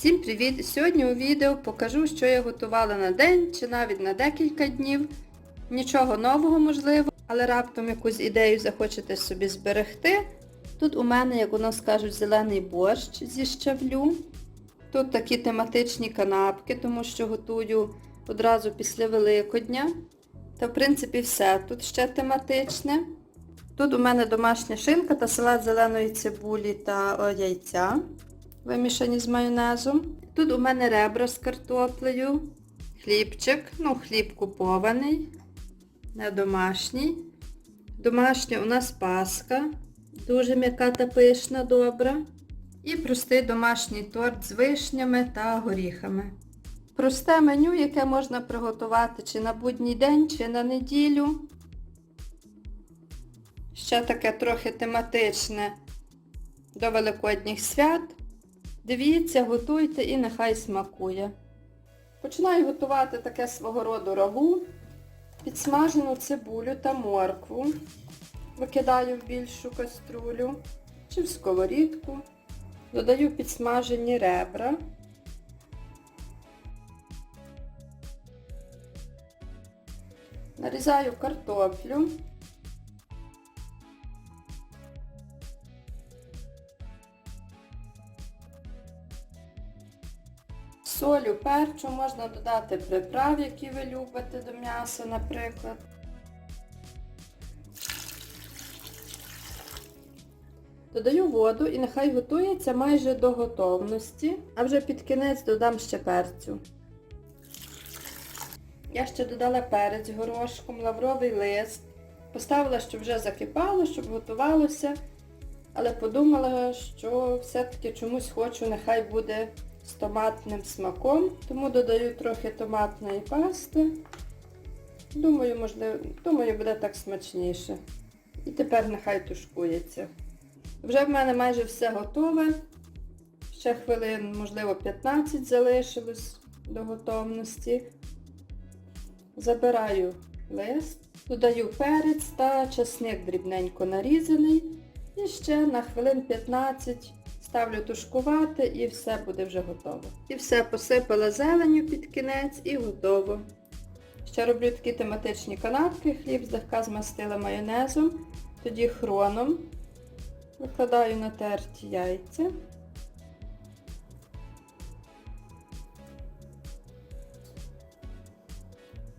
Всім привіт! Сьогодні у відео покажу, що я готувала на день чи навіть на декілька днів. Нічого нового можливо, але раптом якусь ідею захочете собі зберегти. Тут у мене, як у нас кажуть, зелений борщ зі щавлю. Тут такі тематичні канапки, тому що готую одразу після Великодня. Та в принципі все. Тут ще тематичне. Тут у мене домашня шинка та салат зеленої цибулі та яйця, вимішані з майонезом. Тут у мене ребра з картоплею, хлібчик, ну хліб купований, не домашній. Домашня у нас паска, дуже м'яка та пишна, добра. І простий домашній торт з вишнями та горіхами. Просте меню, яке можна приготувати чи на будній день, чи на неділю. Ще таке трохи тематичне до Великодніх свят. Дивіться, готуйте і нехай смакує. Починаю готувати таке свого роду рагу, підсмажену цибулю та моркву. Викидаю в більшу каструлю чи в сковорідку. Додаю підсмажені ребра. Нарізаю картоплю. Солю, перчу, можна додати приправ, які ви любите до м'яса, наприклад. Додаю воду і нехай готується майже до готовності, а вже під кінець додам ще перцю. Я ще додала перець горошком, лавровий лист. Поставила, щоб вже закипало, щоб готувалося. Але подумала, що все-таки чомусь хочу, нехай буде з томатним смаком, тому додаю трохи томатної пасти. Думаю, можливо, думаю, буде так смачніше. І тепер нехай тушкується. Вже в мене майже все готове. Ще хвилин, можливо, 15 залишилось до готовності. Забираю лист, додаю перець та часник дрібненько нарізаний. І ще на хвилин 15 ставлю тушкувати і все буде вже готово. І все посипала зеленю під кінець і готово. Ще роблю такі тематичні канапки, хліб злегка змастила майонезом, тоді хроном. Викладаю на терті яйця.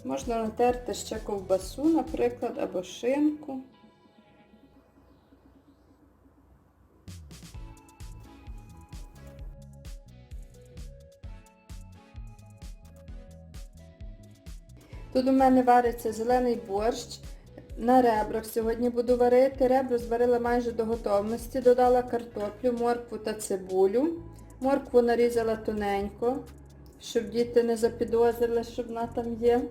Можна натерти ще ковбасу, наприклад, або шинку. Тут у мене вариться зелений борщ. На ребрах сьогодні буду варити. Ребра зварила майже до готовності. Додала картоплю, моркву та цибулю. Моркву нарізала тоненько, щоб діти не запідозрили, що вона там є.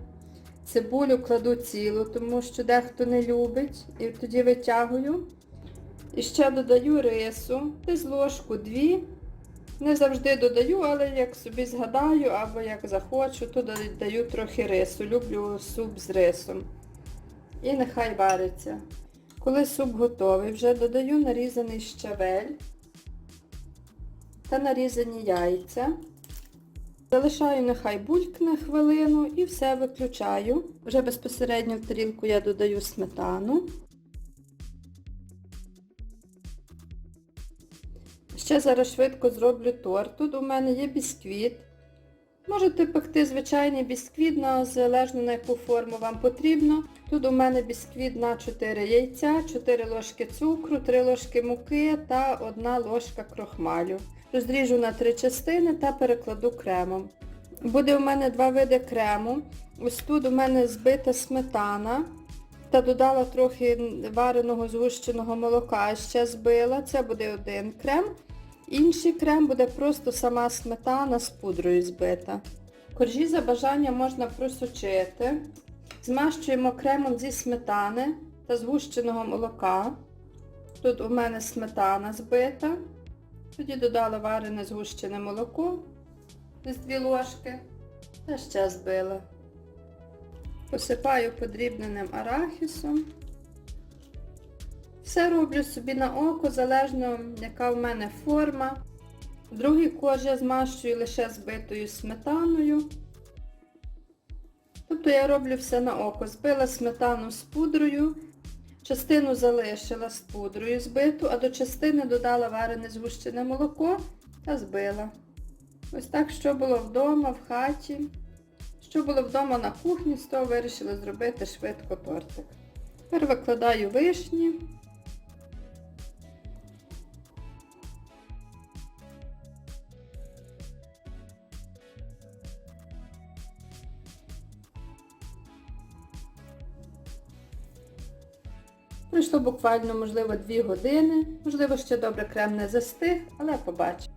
Цибулю кладу цілу, тому що дехто не любить. І тоді витягую. І ще додаю рису. Десь ложку дві. Не завжди додаю, але як собі згадаю або як захочу, то додаю трохи рису. Люблю суп з рисом. І нехай вариться. Коли суп готовий, вже додаю нарізаний щавель та нарізані яйця. Залишаю нехай булькне хвилину і все виключаю. Вже безпосередньо в тарілку я додаю сметану. Ще зараз швидко зроблю торт. Тут у мене є бісквіт. Можете пекти звичайний бісквіт, залежно на яку форму вам потрібно. Тут у мене бісквіт на 4 яйця, 4 ложки цукру, 3 ложки муки та 1 ложка крохмалю. Розріжу на 3 частини та перекладу кремом. Буде у мене два види крему. Ось тут у мене збита сметана. Та додала трохи вареного згущеного молока, ще збила. Це буде один крем. Інший крем буде просто сама сметана з пудрою збита. Коржі за бажанням можна просочити. Змащуємо кремом зі сметани та згущеного молока. Тут у мене сметана збита. Тоді додала варене згущене молоко з 2 ложки та ще збила. Посипаю подрібненим арахісом. Все роблю собі на око, залежно яка в мене форма. Другий корж я змащую лише збитою сметаною. Тобто я роблю все на око. Збила сметану з пудрою, частину залишила з пудрою збиту, а до частини додала варене згущене молоко та збила. Ось так, що було вдома, в хаті. Що було вдома на кухні, з того вирішила зробити швидко тортик. Тепер викладаю вишні. Пройшло буквально, можливо, 2 години. Можливо, ще добре крем не застиг, але побачимо.